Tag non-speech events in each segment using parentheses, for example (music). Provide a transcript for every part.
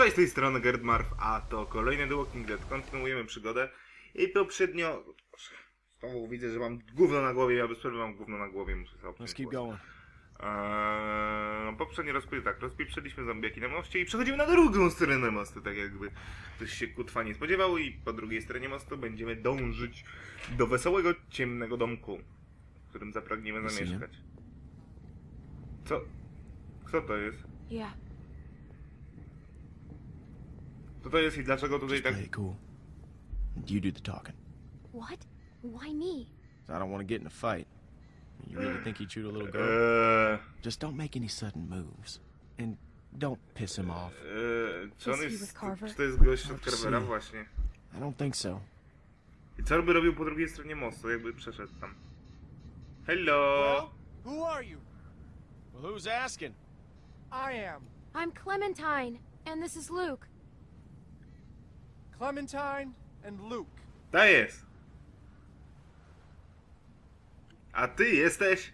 Cześć, z tej strony Gerd Marf, a to kolejny The Walking Dead. Kontynuujemy przygodę. I poprzednio... Znowu widzę, że mam gówno na głowie, ja bez przerwy mam gówno na głowie, muszę sobie Let's obciąć keep głos. going. Eee, poprzedni rozpie tak, rozpieprzeliśmy zombiaki na moście i przechodzimy na drugą stronę mostu, tak jakby ktoś się kutwa nie spodziewał i po drugiej stronie mostu będziemy dążyć do wesołego, ciemnego domku, w którym zapragniemy zamieszkać. Co? Kto to jest? Yeah. Co to jest i dlaczego tutaj Just tak... play it cool. You do the talking. What? Why me? I don't want to get in a fight. You really think he'd shoot a little girl? Eee, Just don't make any sudden moves. And don't piss him off. eee, czy on Is he jest... with Carver? Czy to jest gość od Carvera? Właśnie. I don't think so. I co by robił po drugiej stronie mostu, jakby przeszedł tam? Hello! Who are you? Well, who's asking? I am I'm Clementine, and this is Luke. Clementine and Luke. Ta jest! A ty jesteś?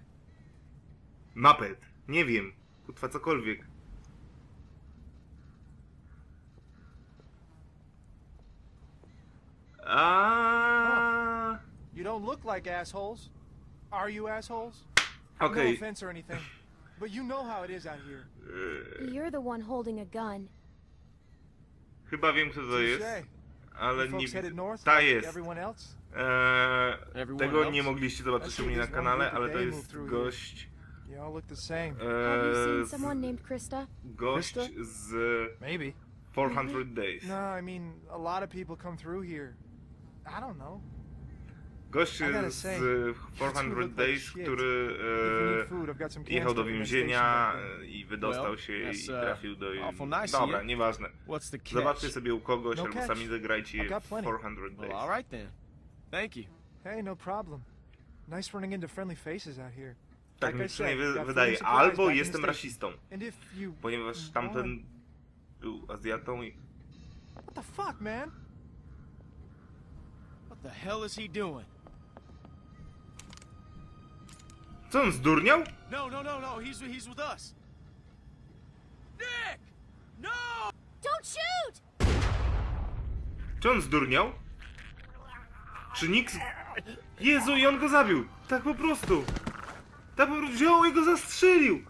Mapet. Nie wiem. Kutwa cokolwiek. A. You don't look like assholes. Are you assholes? No Okej. offense or anything, but you know how it is out here. You're the one holding a gun. Chyba wiem kto to jest, Touche. Ale nie Ta jest. Eee, tego nie mogliście zobaczyć u mnie na kanale, ale to jest gość. Eee, someone named Krista? gość z Maybe. 400 Days. No, I mean, a lot of people come through here. I don't know. Gość z say, you 400 two look like Days, który e, jechał do więzienia i wydostał się i uh, trafił do... Dobra, nieważne. Zobaczcie sobie u kogoś No albo sami zagrajcie I've got w plenty. 400 Well, Days. all right then. Thank you. there. Hey, no problem. Nice running into friendly faces out here. Tak mi przynajmniej wydaje. Albo jestem rasistą, ponieważ tamten był Azjatą i... What the fuck, man? What the hell is he doing? Co on zdurniał? No, no, no, no. He's he's with us. Nick! No! Don't shoot! Czy on zdurniał? Czy nikt... Jezu, i on go zabił! Tak po prostu! Tak po prostu wziął i go zastrzelił!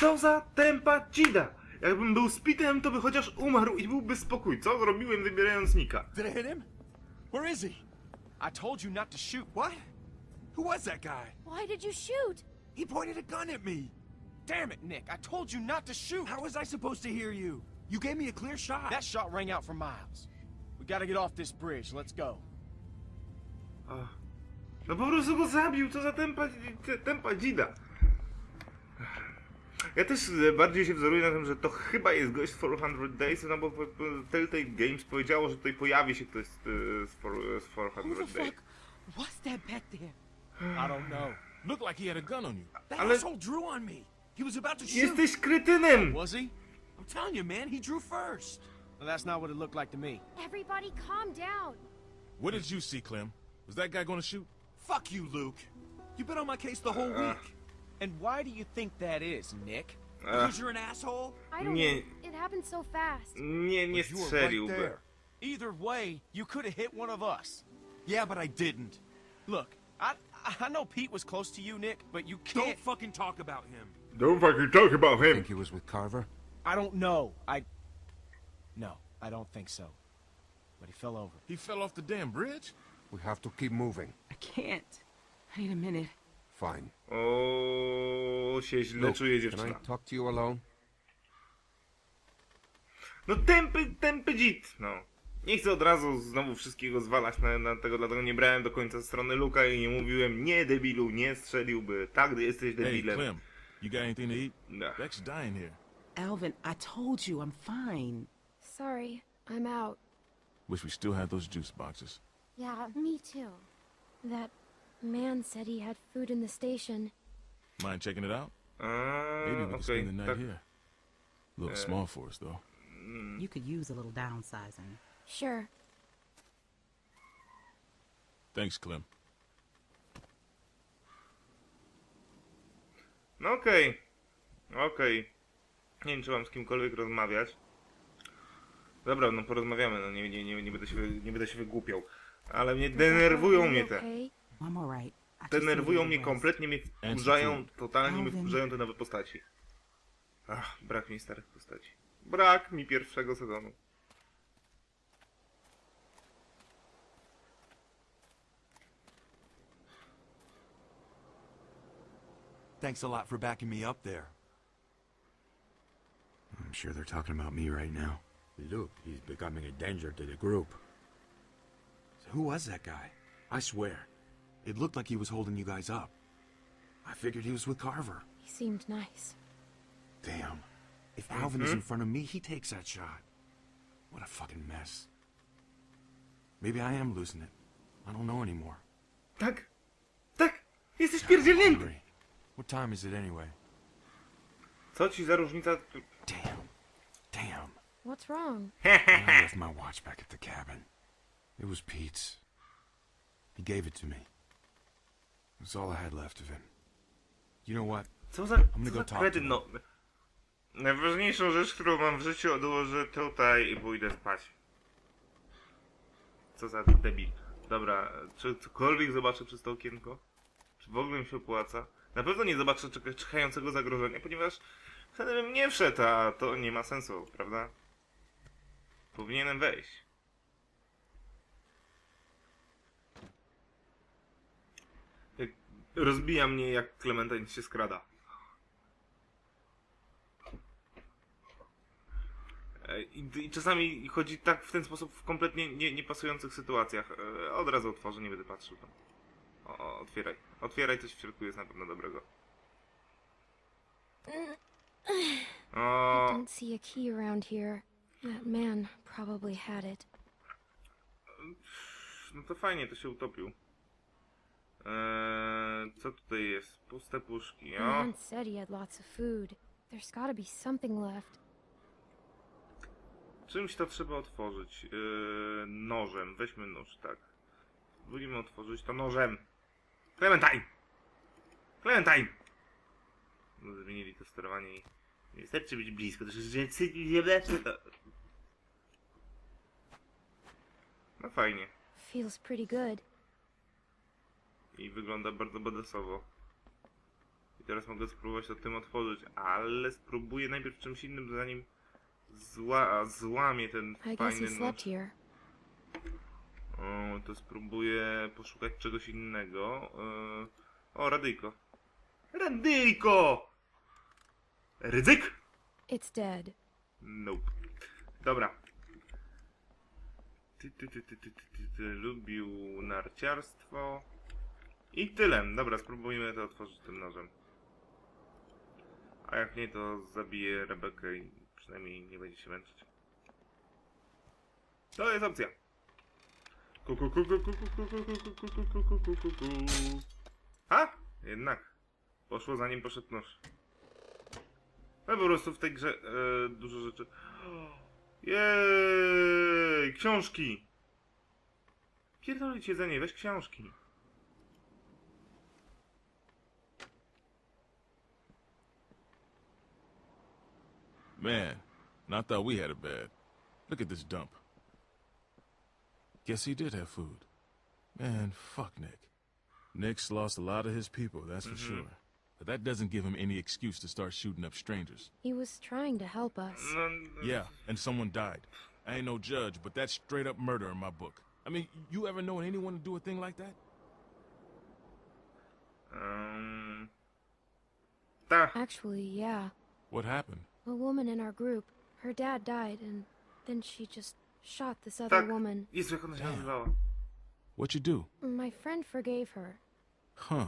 Co za tempa dzida! Jakbym był spitem, to by chociaż umarł i byłby spokój. Co zrobiłem wybierając Nika? Did I hit him? Where is he? I told you not to shoot. What? Who was that guy? Why did you shoot? He pointed a gun at me. Damn it, Nick! I told you not to shoot. How was I supposed to hear you? You gave me a clear shot. That shot rang out for miles. We gotta get off this bridge. Let's go. Ach. No po prostu go zabił, co za tempa, te- tempa dzida. Ja też bardziej się wzoruję na tym, że to chyba jest gość z 400 Days, no bo po- po- Telltale Games powiedziało, że tutaj pojawi się ktoś z, z, four- z 400 Days. was that back there? I don't know. Looked like he had a gun on you. That Ale- asshole drew on me. He was about to shoot. Jesteś kretynem! Was he? I'm telling you, man, he drew first. Well, that's not what it looked like to me. Everybody calm down. What did you see, Clem? Was that guy gonna shoot? Fuck you, Luke. You've been on my case the whole uh. week. And why do you think that is, Nick? Uh. Because you're an asshole? I don't Nie. know. It happened so fast. Nie, nie You were right there. Either way, you could have hit one of us. Yeah, but I didn't. Look, I I know Pete was close to you, Nick, but you Don't can't. fucking talk about him. Don't fucking talk about him! think he was with Carver? I don't know. I. No, I don't think so. But he fell over. He fell off the damn bridge? We have to keep moving. I can't. I need a minute. Fine. Oh, o, się źle Look, czuje can I talk to you alone? No tępy, tępy dzid, no. Nie chcę od razu znowu wszystkiego zwalać na, na tego, dlatego nie brałem do końca strony Luka i nie mówiłem nie debilu, nie strzeliłby. Tak, jesteś Hey, debilem. Clem, you got anything to eat? Nah. Beck's dying here. Alvin, I told you I'm fine. Sorry, I'm out. Wish we still had those juice boxes. Yeah, me too. That man said he had food in the station. Mind checking it out? A, Maybe we okej, can spend the night tak. here. A little small for us, though. You could use a little downsizing. Sure. Thanks, Clem. No okej. Okej. Nie wiem, czy mam z kimkolwiek rozmawiać. Dobra, no porozmawiamy, no nie, nie, nie, nie, będę, się, nie będę się wygłupiał. Ale mnie denerwują mnie te. Okay? I'm alright. I just Denerwują mnie kompletnie, mnie wkurzają, totalnie mnie wkurzają te nowe postaci. Ach, brak mi starych postaci. Brak mi pierwszego sezonu. Thanks a lot for backing me up there. I'm sure they're talking about me right now. Look, he's becoming a danger to the group. So who was that guy? I swear, it looked like he was holding you guys up. I figured he was with Carver. He seemed nice. Damn. If Alvin is in mm-hmm. front of me, he takes that shot. What a fucking mess. Maybe I am losing it. I don't know anymore. Tak? Tak! Jesteś pierdzielnięty! What time is it anyway? Co ci za różnica? Damn. Damn. What's wrong? (laughs) I left my watch back at the cabin. It was Pete's. He gave it to me. It's all I had left of him. You know what? Co za, gonna co go za talk to no. Najważniejszą rzecz, którą mam w życiu odłożę tutaj i pójdę spać. Co za debil. Dobra, czy cokolwiek zobaczę przez to okienko? Czy w ogóle mi się opłaca? Na pewno nie zobaczę czeka- czekającego zagrożenia, ponieważ wtedy bym nie wszedł, a to nie ma sensu, prawda? Powinienem wejść. Rozbija mnie, jak Clementine się skrada. I, I czasami chodzi tak w ten sposób w kompletnie nie, niepasujących sytuacjach. Od razu otworzę, nie będę patrzył tam. O, otwieraj. Otwieraj, coś w środku jest na pewno dobrego. O, Don't see a key around here. That man probably had it. no to fajnie, to się utopił. Eee, co tutaj jest? Puste puszki, The o. man said he had lots of food. There's gotta be something left. Czymś to trzeba otworzyć. Eee, nożem. Weźmy nóż, tak. Spróbujmy otworzyć to nożem. Clementine! Clementine! No, zmienili to sterowanie i... Nie wystarczy być blisko, to jest nie. No fajnie. Feels pretty good. I wygląda bardzo badasowo. I teraz mogę spróbować to tym otworzyć, ale spróbuję najpierw czymś innym, zanim zła, złamie ten fajny nóż. To spróbuję poszukać czegoś innego. E, O, radyjko. Radyjko! Rydzyk? It's dead. Nope. Dobra. Ty, ty, ty, ty, ty, ty, ty, ty. Lubił narciarstwo. I tyle. Dobra, spróbujmy to otworzyć tym nożem. A jak nie, to zabiję Rebekę i przynajmniej nie będzie się męczyć. To jest opcja. Ku, ku, ku, ku, ku, ku, ku, ku, ku, ku, ku, ku, ku, ku, ku, ku. A? Jednak. Poszło zanim poszedł nóż. No po prostu w tej grze e, dużo rzeczy. Jej, książki! Pierdolić jedzenie, weź książki. Man, and I thought we had it bad. Look at this dump. Guess he did have food. Man, fuck Nick. Nick's lost a lot of his people, that's for sure. But that doesn't give him any excuse to start shooting up strangers. He was trying to help us. Yeah, and someone died. I ain't no judge, but that's straight up murder in my book. I mean, you ever known anyone to do a thing like that? Um, ta, Actually, yeah. What happened? A woman in our group. Her dad died, and then she just shot this other tak. woman. Jezu, jak ona się nazywała? What you do? My friend forgave her, Huh.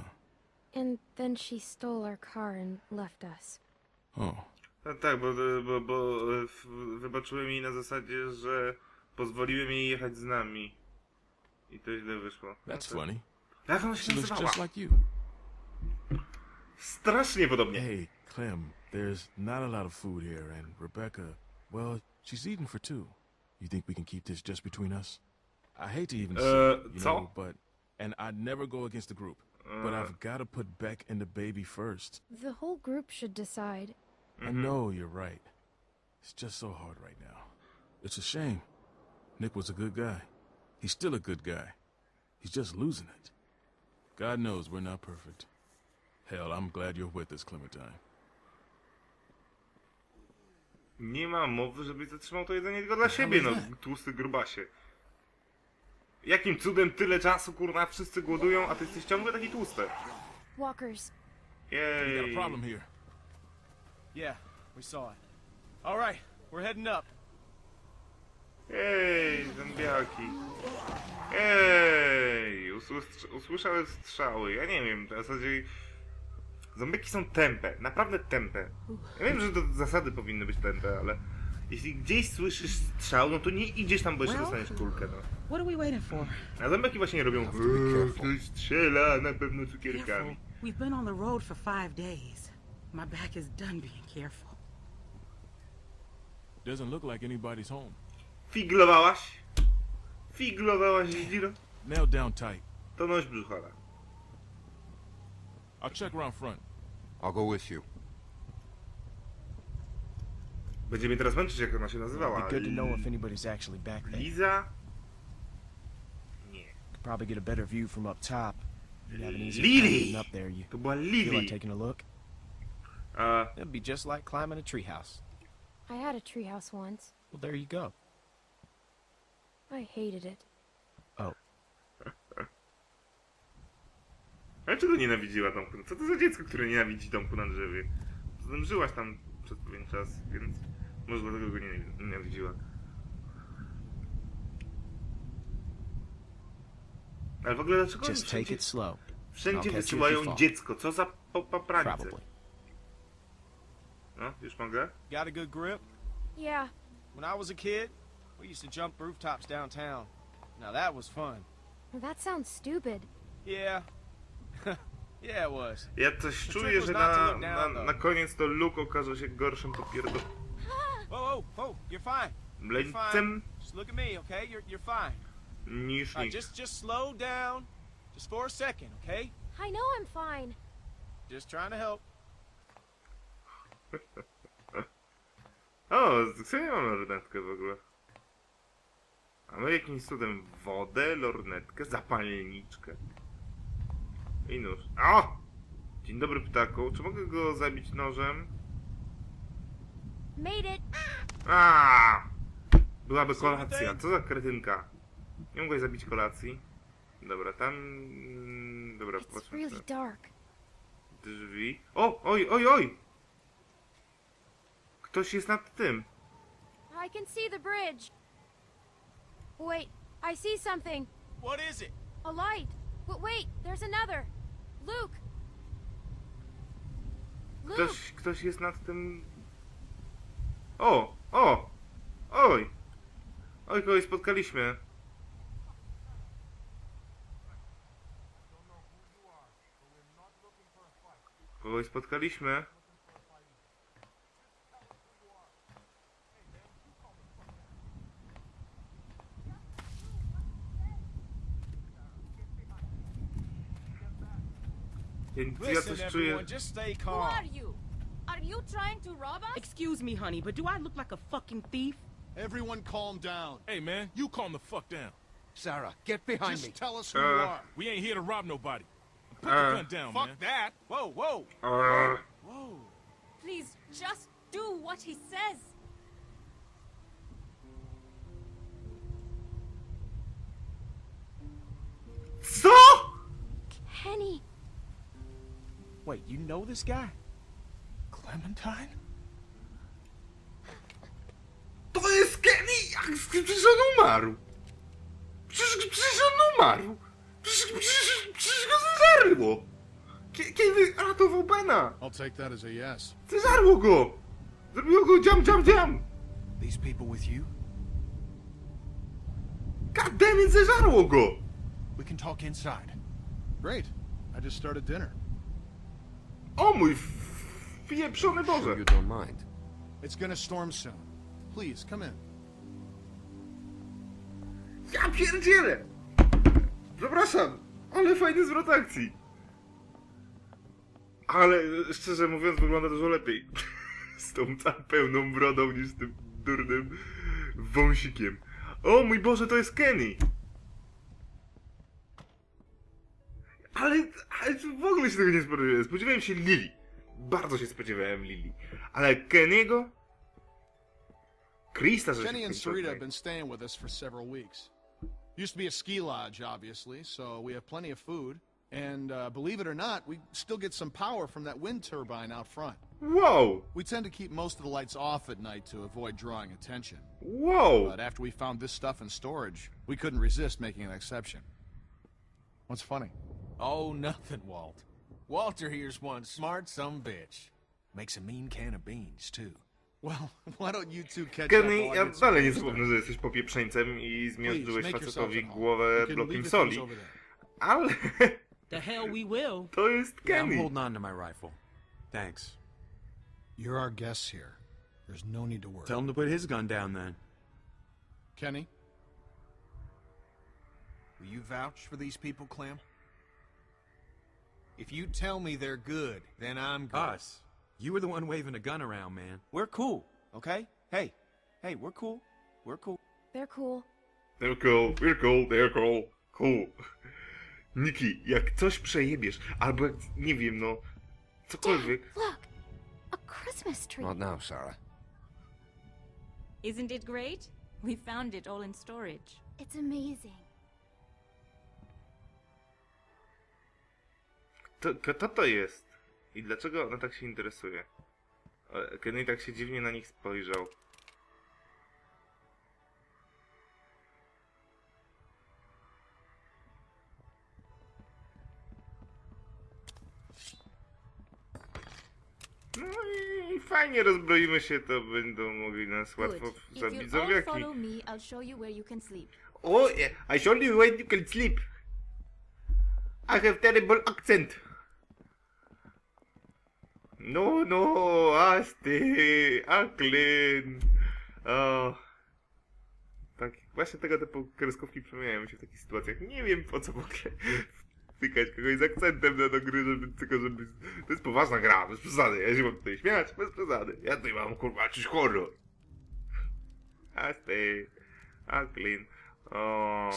and then she stole our car and left us. Oh. No, tak, bo, bo, bo w- wybaczyłem jej na zasadzie, że pozwoliłem jej jechać z nami. I to źle wyszło. No That's to- funny. Jak ona się She looks nazywała? just like you. Strasznie podobnie. Hey, Clem, there's not a lot of food here, and Rebecca, well, she's eating for two. You think we can keep this just between us? I hate to even say Uh, it, you so? know, but and I'd never go against the group. but Uh. I've got to put Beck and the baby first. The whole group should decide. I know you're right. It's just so hard right now. It's a shame. Nick was a good guy. He's still a good guy. He's just losing it. God knows we're not perfect. Hell, I'm glad you're with us, Clementine. Nie ma mowy, żebyś zatrzymał to jedzenie tylko dla siebie, no tłusty grubasie. Jakim cudem tyle czasu, kurwa, wszyscy głodują, a ty jesteś ciągle taki tłusty? Walkers. We got a Jej. problem here. Yeah, we saw it. All right, we're heading up. Ej, zębiaki. Ej, usłys- usłyszałem strzały. Ja nie wiem, w zasadzie... Zombiaki są tępe, naprawdę tępe. Ja wiem, że to zasady powinny być tępe, ale... Jeśli gdzieś słyszysz strzał, no to nie idziesz tam, bo jeszcze dostaniesz kulkę, no. What are we waiting for? A zombiaki właśnie robią... Have to be "Eee, careful." Ktoś strzela, na pewno cukierkami. We've been on the road for five days. My back is done being careful. Doesn't look like anybody's home. Figlowałaś? Figlowałaś, Zdziro? Nailed down tight. To noś brzuchara. I'll check around front. I'll go with you. Będzie mnie teraz męczyć, jak ona się It'd nazywała. be good to know if anybody's actually back there. Liza? Nie. Could probably get a better view from up top. You'd have an easier Lily! time getting up there. You To była feel like taking a look? Uh, It'd be just like climbing a treehouse. I had a treehouse once. Well, there you go. I hated it. Ale czego nienawidziła domku? Co to za dziecko, które nienawidzi domku na drzewie? Poza tym żyłaś tam przez pewien czas, więc może dlatego go nie- nienawidziła. Ale w ogóle dlaczego just take wszędzie, it slow. wszędzie wysyłają dziecko? Co za popaprańce? No, już mogę? Got a good grip? Yeah, When I was a kid, we used to jump rooftops downtown. Now that was fun. that sounds stupid. Yeah. (laughs) yeah, it was. Ja coś The czuję, że na, na, na koniec to Luke okaże się gorszym popierdol... (gasps) Mleńcem fine. Just look at me, okay? You're you're fine. niż nikt. just just slow down, just for a second, okay? I know I'm fine. Just trying to help. (laughs) O, co ja mam lornetkę w ogóle? Mamy jakimś cudem wodę, lornetkę, zapalniczkę. I nóż. O! Dzień dobry ptaku. Czy mogę go zabić nożem? Made it. A! Byłaby kolacja. Co za kretynka? Nie mogłeś zabić kolacji? Dobra, tam... mm, Dobra, It's patrzmy really dark. drzwi. O! Oj, oj, oj! Ktoś jest nad tym. I can see the bridge. Wait, I see something. What is it? A light. But wait, there's another. Luke. Ktoś, ktoś jest nad tym... O! O! Oj! Oj, kogoś spotkaliśmy. Kogoś spotkaliśmy. Więc ja Listen, everyone, just stay calm. Who are you? Are you trying to rob us? Excuse me, honey, but do I look like a fucking thief? Everyone calm down. Hey, man, you calm the fuck down. Sarah, get behind Just me. tell us who you Uh, are. We ain't here to rob nobody. Put Uh, the gun down, Fuck man. that! Whoa, whoa, Eee, whoa! Please, just do what he says. Co?! Kenny. Wait, you know this guy? Clementine? To jest Kenny! Jak- Przecież on umarł! Przecież, przecież on umarł! Przecież, przecież, przecież go zeżarło! Kie- Kiedy ratował Bena? I'll take that as a yes. Zeżarło go! Zrobiło go dziam, dziam, dziam! These people with you? Goddammit, zeżarło go! We can talk inside. Great. I just started dinner. O mój Sure Boże! you don't mind. It's gonna storm soon. Please, come in. Ja pierdzielę! Przepraszam, ale fajny zwrot akcji. Ale szczerze mówiąc wygląda dużo lepiej. (laughs) Z tą całą pełną brodą niż z tym durnym wąsikiem. O mój Boże, to jest Kenny! Ale, ale w ogóle się tego nie spodziewałem. Spodziewałem się Lily. Bardzo się spodziewałem Lily. Ale Kenny'ego? Krista, że Jenny and Sarita have been staying with us for several weeks. Used to be a ski lodge, obviously, so we have plenty of food. And uh, believe it or not, we still get some power from that wind turbine out front. Whoa! We tend to keep most of the lights off at night to avoid drawing attention. Whoa! But after we found this stuff in storage, we couldn't resist making an exception. What's funny? Oh, nothing, Walt. Walter here's one smart some bitch. Makes a mean can of beans, too. Well, (laughs) why don't you two catch Kenny, up? while ja get some dalej nie zapomnę, że jesteś popieprzeńcem i zmiażdżyłeś Please, facetowi głowę blokiem the soli. things. Ale (laughs) The hell we will. to jest Yeah, I'm holding on to my rifle. Thanks. You're our guests here. There's no need to worry. Tell him to put his gun down then. Kenny, Will you vouch for these people, Clem? If you tell me they're good, then I'm good. Us. You were the one waving a gun around, man. We're cool, okay? Hey, hey, we're cool. We're cool. They're cool. They're cool, we're cool, they're cool. Cool. Niki, jak coś przejebiesz, albo jak, nie wiem, no, cokolwiek. Look! A Christmas tree. Not now, Sarah. Isn't it great? We found it all in storage. It's amazing. To, kto to jest? I dlaczego ona tak się interesuje? E, Kenny tak się dziwnie na nich spojrzał. No i fajnie rozbroimy się, to będą mogli nas łatwo zabić zombiaki. sleep. Oh, I show you where you can sleep. I have terrible accent. No, no, Asti, Aklin. O. Tak, właśnie tego typu kreskówki przemieniają mi się w takich sytuacjach. Nie wiem po co w ogóle wtykać kogoś z akcentem na do gry, żeby tylko żeby... To jest poważna gra, bez przesady. Ja się mam tutaj śmiać, bez przesady. Ja tutaj mam kurwa jakiś horror. Asti, Aklin.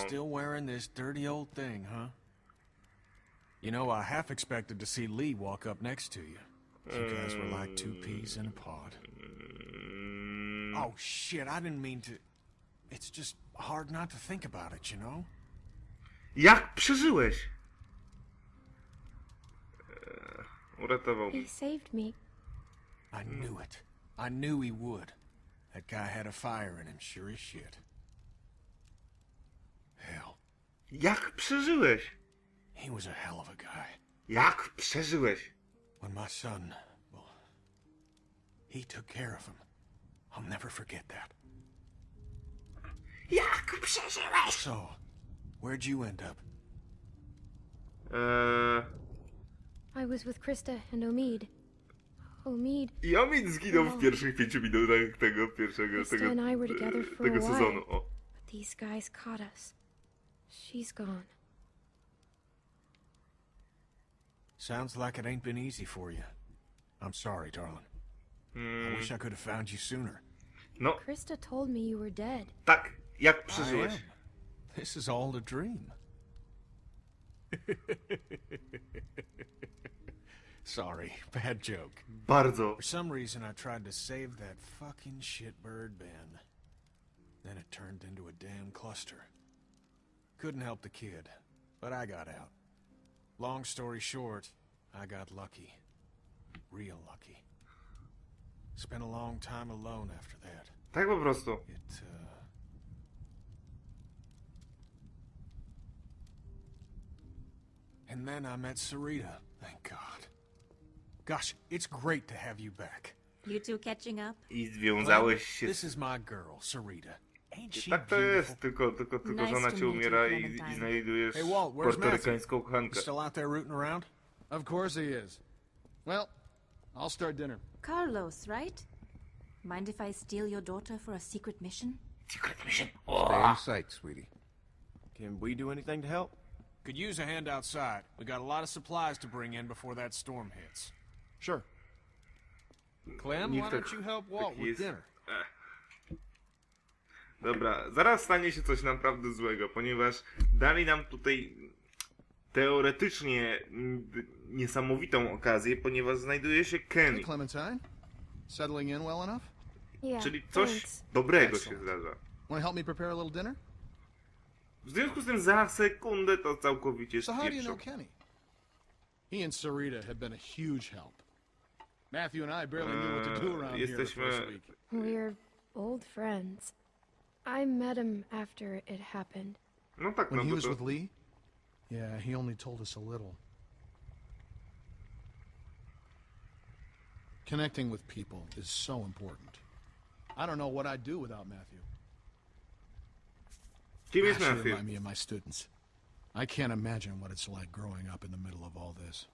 Still wearing this dirty old thing, huh? You know, I half expected to see Lee walk up next to you. You guys were like two peas in a pod. Mm, Oh, shit, I didn't mean to. It's just hard not to think about it, you know? Jak przeżyłeś? Uratował He saved me. I knew it. I knew he would. That guy had a fire in him, sure as shit. Hell, Jak przeżyłeś? he was a hell of a guy. Jak przeżyłeś? When my son, well, he took care of him. I'll never forget that. Jak przeżyłeś? So, where'd you end up? Eee, I was with Krista and Omid. Omid, I Omid zginął w oh. pierwszych pięciu minutach tego pierwszego Krista tego, and I were together for a tego while. sezonu. O. but these guys caught us. She's gone. Sounds like it ain't been easy for you. I'm sorry, darling. I wish I hmm. could have found you sooner. No, Krista told me you were dead. tak. Jak I przeżyłeś? This is all a dream. (laughs) Sorry, bad joke. Bardzo. For some reason, I tried to save that fucking shitbird Ben. Then it turned into a damn cluster. Couldn't help the kid, but I got out. Long story short, I got lucky. Real lucky. Spent a long time alone after that. Tak po prostu. It, uh... And then I met Sarita, thank God. Gosh, it's great to have you back. You two catching up? I związałeś się This is my girl, Sarita. Ain't she Tak to beautiful? jest, tylko, tylko, tylko Nice żona to ci umiera i, i znajdujesz Hey, Walt, where's portorykańską kochankę. Still out there rooting around? of course he is. Well, I'll start dinner. Carlos, right? Mind if I steal your daughter for a secret mission? Secret mission. Stay in sight, sweetie. Can we do anything to help? Could use a hand outside. We got a lot of supplies to bring in before that storm hits. Sure. Clem, why don't you help Walt taki with jest. dinner? Dobra, zaraz stanie się coś naprawdę złego, ponieważ dali nam tutaj teoretycznie mm, niesamowitą okazję, ponieważ znajduje się Kenny, Clementine. Settling in well enough? Yeah, czyli coś thanks. dobrego się zdarza. Want help me prepare a little dinner? W związku z tym za sekundę to całkowicie So how do you know. Kenny? He and Sarita have been a huge help. Matthew and I barely knew what to do Eee, around here the jesteśmy- first week. We're old friends. I met him after it happened. No tak, no When he was with Lee? Yeah, he only told us a little. Connecting with people is so important. I don't know what I'd do without Matthew. Kim jest Gosh, you Matthew? remind me of my students. I can't imagine what it's like growing up in the middle of all this.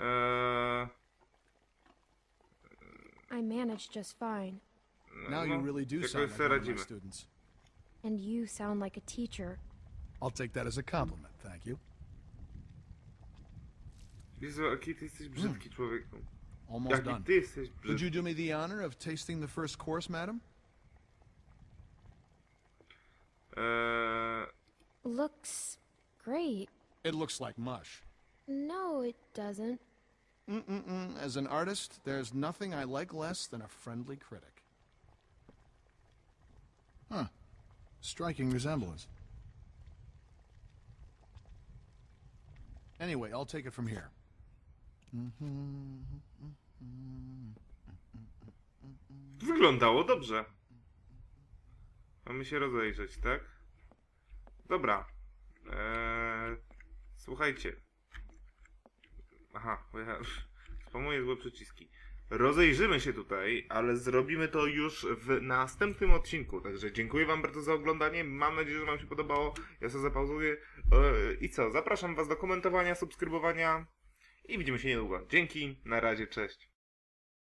Eee, I managed just fine. Now you really do sound like sobie one of my students. And you sound like a teacher. I'll take that as a compliment, thank you. Jezu, jaki ty jesteś brzydki człowieku. Almost Jaki done. ty jesteś Would you do me the honor of tasting the first course, madam? Eee, Looks great. It looks like mush. No, it doesn't. Mm-mm-mm. As an artist, there's nothing I like less than a friendly critic. Striking resemblance. Anyway, I'll take it from here. wyglądało dobrze. Mamy się rozejrzeć, tak? Dobra. Eee, słuchajcie. Aha, bo ja (laughs) spamuję złe przyciski. Rozejrzymy się tutaj, ale zrobimy to już w następnym odcinku. Także dziękuję Wam bardzo za oglądanie. Mam nadzieję, że Wam się podobało. Ja sobie zapauzuję. Eee, I co? Zapraszam Was do komentowania, subskrybowania i widzimy się niedługo. Dzięki, na razie, cześć.